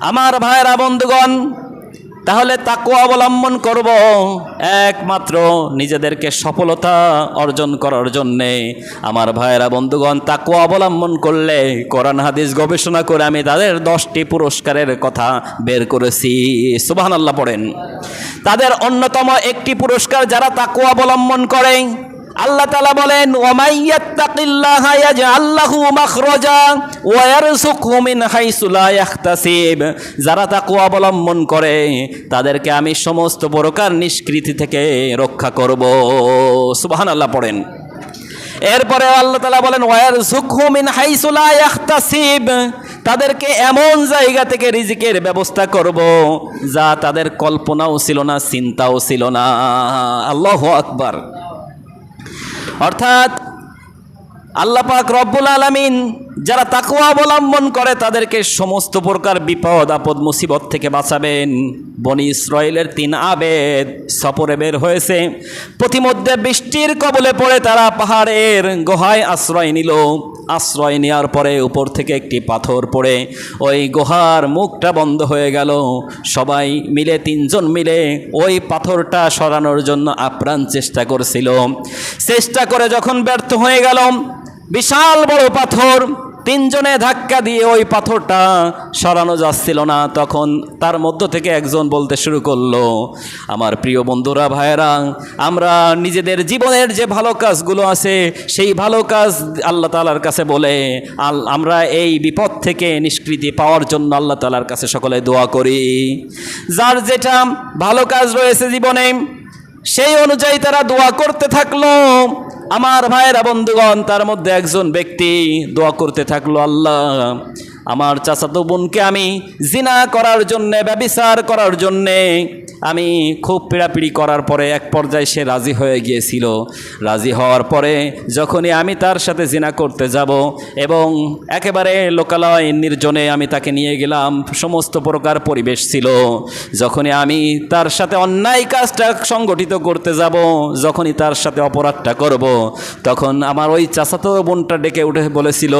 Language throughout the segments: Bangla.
আমার ভাইয়েরা বন্ধুগণ, তাহলে তাকু অবলম্বন করব একমাত্র নিজেদেরকে সফলতা অর্জন করার জন্যে। আমার ভাইয়েরা বন্ধুগণ তাকু অবলম্বন করলে কোরআন, হাদিস গবেষণা করে আমি তাদের দশটি পুরস্কারের কথা বের করেছি। সুবাহান আল্লাহ পড়েন। তাদের অন্যতম একটি পুরস্কার যারা তাকু অবলম্বন করে আল্লাহ তালা বলেন যারা তাকওয়া অবলম্বন করে, তাদেরকে আমি সমস্ত প্রকার নিষ্কৃতি থেকে রক্ষা করব। সুবহানাল্লাহ পড়েন। এরপরে আল্লাহ তালা বলেন ওয়ার মিন হাইসু লা ইয়াহতাসিব। তাদেরকে এমন জায়গা থেকে রিজিকের ব্যবস্থা করব, যা তাদের কল্পনাও ছিল না, চিন্তাও ছিল না। আল্লাহু আকবার। অর্থাৎ আল্লাপাক রব্বুল আলামিন যারা তাকওয়া অবলম্বন করে, তাদেরকে সমস্ত প্রকার বিপদ, আপদ, মুসিবত থেকে বাঁচাবেন। বনি ইসরায়েলের তিন আবেদ সফরে বের হয়েছে। প্রতিমধ্যে বৃষ্টির কবলে পড়ে তারা পাহাড়ের গুহায় আশ্রয় নিল। আশ্রয় নেওয়ার পরে উপর থেকে একটি পাথর পড়ে। ওই গুহার মুখটা বন্ধ হয়ে গেল। সবাই মিলে, তিনজন মিলে ওই পাথরটা সরানোর জন্য আপ্রাণ চেষ্টা করছিল। চেষ্টা করে যখন ব্যর্থ হয়ে গেল, বিশাল বড় পাথর তিনজনে ধাক্কা দিয়ে ওই পাথরটা সরানো যাচ্ছিল না। তখন তার মধ্য থেকে একজন বলতে শুরু করল, আমার প্রিয় বন্ধুরা, ভাইয়েরা, আমরা নিজেদের জীবনের যে ভালো কাজগুলো আছে, সেই ভালো কাজ আল্লাহ তালার কাছে বলে, আল, আমরা এই বিপদ থেকে নিষ্কৃতি পাওয়ার জন্য আল্লাহ তালার কাছে সকলে দোয়া করি। যার যেটা ভালো কাজ রয়েছে জীবনে, সেই অনুযায়ী তারা দোয়া করতে থাকল। আমার ভাইয়েরা বন্ধুগণ, তার মধ্যে একজন ব্যক্তি দোয়া করতে থাকল, আল্লাহ, আমার চাচাতো বোনকে আমি জিনা করার জন্যে, ব্যবিচার করার জন্যে আমি খুব পীড়াপিড়ি করার পরে এক পর্যায়ে সে রাজি হয়ে গিয়েছিল। রাজি হওয়ার পরে যখনই আমি তার সাথে জিনা করতে যাব এবং একেবারে লোকালয় নির্জনে আমি তাকে নিয়ে গেলাম, সমস্ত প্রকার পরিবেশ ছিল। যখনই আমি তার সাথে অন্যায় কাজটা সংগঠিত করতে যাব, যখনই তার সাথে অপরাধটা করব, তখন আমার ওই চাচাতো বোনটা ডেকে উঠে বলেছিল,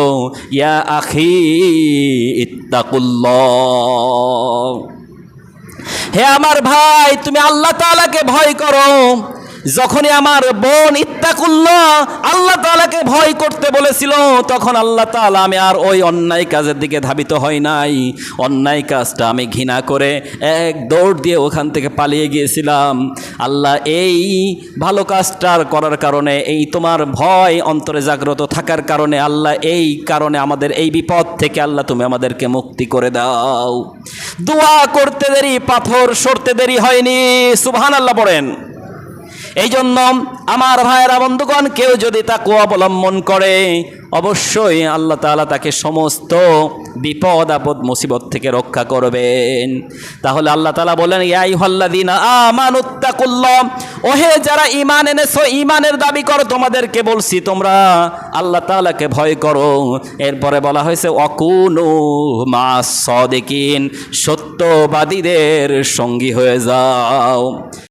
ইয়া আখি, ইত্তাকুল্লাহ। হে আমার ভাই তুমি আল্লাহ তালাকে ভয় করো। যখনই আমার বোন ইত্তাকুল্লাহ আল্লাহ তাআলাকে ভয় করতে বলেছিল, তখন আল্লাহ তাআলা আমি আর ওই অন্যায় কাজের দিকে ধাবিত হই নাই। অন্যায় কাজটা আমি ঘৃণা করে এক দৌড় দিয়ে ওখান থেকে পালিয়ে গিয়েছিলাম। আল্লাহ, এই ভালো কাজটার করার কারণে, এই তোমার ভয় অন্তরে জাগ্রত থাকার কারণে, আল্লাহ, এই কারণে আমাদের এই বিপদ থেকে আল্লাহ তুমি আমাদেরকে মুক্তি করে দাও। দোয়া করতে দেরি, পাথর সরতে দেরি হয়নি। সুবহান আল্লাহ পড়েন এই জন্য আমার ভাইয়েরা, বন্ধুগণ, কেউ যদি তাকে অবলম্বন করে, অবশ্যই আল্লাহ তাআলা তাকে সমস্ত বিপদ, আপদ, মুসিবত থেকে রক্ষা করবেন। তাহলে আল্লাহ তাআলা বলেন ইয়াই হল্লাদিন আমানুত্তাকুল্লাহ ওহে, যারা ইমান এনেছো ইমানের দাবি করো, তোমাদেরকে বলছি তোমরা, আল্লাহ তাআলাকে ভয় করো। এরপরে বলা হয়েছে অকুনু মা সদিকিন সত্যবাদীদের সঙ্গী হয়ে যাও।